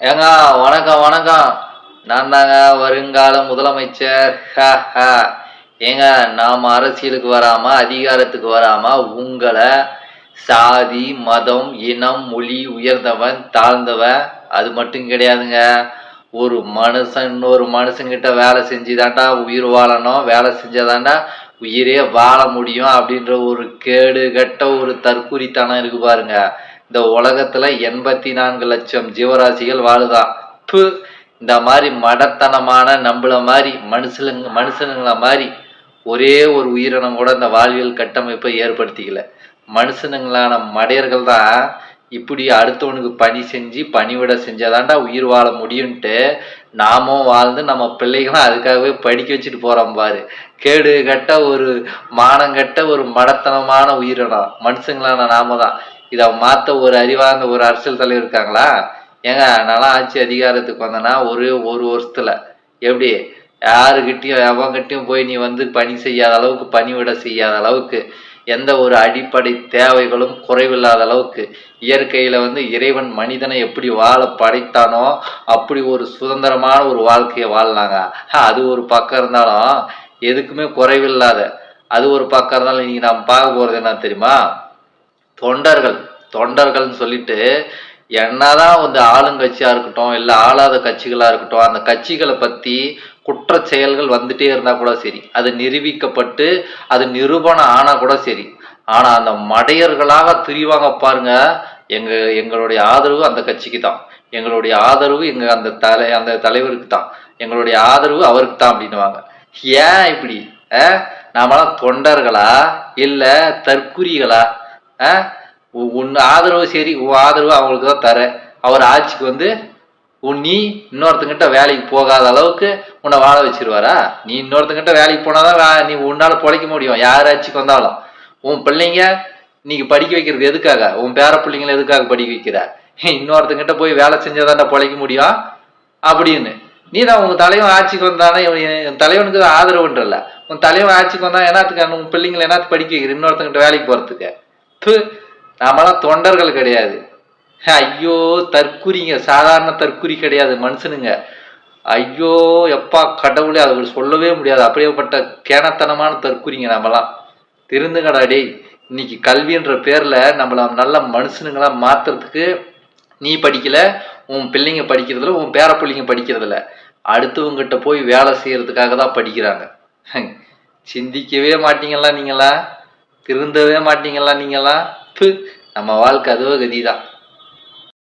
ஏங்க வணக்கம் வணக்கம். நான் தாங்க வருங்கால முதலமைச்சர். ஹ, ஹ. ஏங்க நாம் அரசியலுக்கு வராம அதிகாரத்துக்கு வராம உங்களை சாதி மதம் இனம் மொழி உயர்ந்தவன் தாழ்ந்தவன் அது மட்டும் கிடையாதுங்க. ஒரு மனுஷன் இன்னொரு மனுஷங்கிட்ட வேலை செஞ்சுதாண்டா உயிர் வாழணும். வேலை செஞ்சாதாண்டா உயிரே வாழ முடியும் அப்படின்ற ஒரு கேடு கட்ட ஒரு தற்கூரித்தனம் இருக்கு பாருங்க. இந்த உலகத்துல எண்பத்தி நான்கு லட்சம் ஜீவராசிகள் வாழுதான் ப்பு, இந்த மாதிரி மடத்தனமான நம்மள மாதிரி மனுஷனுங்க மனுஷனுங்கள மாதிரி ஒரே ஒரு உயிரினம் கூட இந்த வாழ்வியல் கட்டமைப்பை ஏற்படுத்திக்கல. மனுஷனுங்களான மடையர்கள் தான் இப்படி அடுத்தவனுக்கு பணி செஞ்சு பணிவிட செஞ்சாதான்டா உயிர் வாழ முடியும்ன்ட்டு நாமும் வாழ்ந்து நம்ம பிள்ளைகளும் அதுக்காகவே படிக்க வச்சுட்டு போறோம் பாரு. கேடு கட்ட ஒரு மானங்கட்ட ஒரு மடத்தனமான உயிரினம். மனுஷங்களான நாம தான் இதை மாத்த ஒரு அறிவார்ந்த ஒரு அரசியல் தலைவர் இருக்காங்களா? ஏங்க நல்லா ஆட்சி அதிகாரத்துக்கு வந்தேன்னா ஒரு ஒரு வருஷத்துல. எப்படி? யாருக்கிட்டையும் எவங்கிட்டையும் போய் நீ வந்து பணி செய்யாத அளவுக்கு பணிவிட செய்யாத அளவுக்கு. எந்த ஒரு அடிப்படை தேவைகளும் குறைவில்லாத அளவுக்கு இயற்கையில் வந்து இறைவன் மனிதனை எப்படி வாழ படைத்தானோ அப்படி ஒரு சுதந்திரமான ஒரு வாழ்க்கையை வாழலாங்க அது ஒரு பக்கம் இருந்தாலும் எதுக்குமே குறைவில்லாத அது ஒரு பக்கம் இருந்தாலும் இன்னைக்கு நாம் பார்க்க போகிறது என்ன தெரியுமா? தொண்டர்கள் தொண்டர்கள்னு சொல்லிட்டு என்னதான் வந்து ஆளுங்கட்சியா இருக்கட்டும் இல்லை ஆளாத கட்சிகளா இருக்கட்டும் அந்த கட்சிகளை பத்தி குற்ற செயல்கள் வந்துட்டே இருந்தால் கூட சரி. அது நிரூபிக்கப்பட்டு அது நிரூபணம் ஆனால் கூட சரி. ஆனால் அந்த மடையர்களாக திரிவாங்க பாருங்க எங்க எங்களுடைய ஆதரவு அந்த கட்சிக்கு தான். எங்களுடைய ஆதரவு எங்க அந்த தலை அந்த தலைவருக்கு தான். எங்களுடைய ஆதரவு அவருக்கு தான் அப்படின்னுவாங்க. ஏன் இப்படி? ஆ? நாமெல்லாம் தொண்டர்களா? இல்லை தற்குறிகளா? ஆ? உ- உன் ஆதரவு சரி உன் ஆதரவு அவங்களுக்கு தான் தர அவர் ஆட்சிக்கு வந்து உன் நீ இன்னொருத்தங்கிட்ட வேலைக்கு போகாத அளவுக்கு உன்னை வாழ வச்சிருவாரா? நீ இன்னொருத்தங்கிட்ட வேலைக்கு போனாதான் நீ உன்னால பொழைக்க முடியும் யார் ஆட்சிக்கு வந்தாலும். உன் பிள்ளைங்க நீங்க படிக்க வைக்கிறது எதுக்காக? உன் பேர பிள்ளைங்களை எதுக்காக படிக்க வைக்கிற? இன்னொருத்தங்கிட்ட போய் வேலை செஞ்சாதான் பொழைக்க முடியும்? அப்படின்னு. நீ தான் உங்க தலைவன் ஆட்சிக்கு வந்தானே இவன் என் தலைவனுக்கு தான் ஆதரவுன்றல உன் தலைவன் ஆட்சிக்கு வந்தா என்னத்துக்கு உன் பிள்ளைங்களை என்னத்து படிக்க வைக்கிற? இன்னொருத்தங்கிட்ட வேலைக்கு போறதுக்கு. நாமெல்லாம் தொண்டர்கள் கிடையாது. ஐயோ தற்குறிங்க. சாதாரண தற்குறி கிடையாது மனுஷனுங்க. ஐயோ எப்பா கடவுளே அதை சொல்லவே முடியாது. அப்படியேப்பட்ட கேனத்தனமான தற்குறிங்க நம்மலாம். திருந்துங்கடா டேய். இன்னைக்கு கல்வின்ற பேர்ல நம்மள நல்ல மனுஷனுங்களா மாத்துறதுக்கு நீ படிக்கல உன் பிள்ளைங்க படிக்கிறதுல உன் பேர பிள்ளைங்க படிக்கிறதுல. அடுத்தவங்கிட்ட போய் வேலை செய்யறதுக்காக தான் படிக்கிறாங்க. சிந்திக்கவே மாட்டீங்களா நீங்களா திருந்தவே மாட்டீங்களா நீங்களா நம்ம வாழ்க்கை அதுவோ கதிதான்.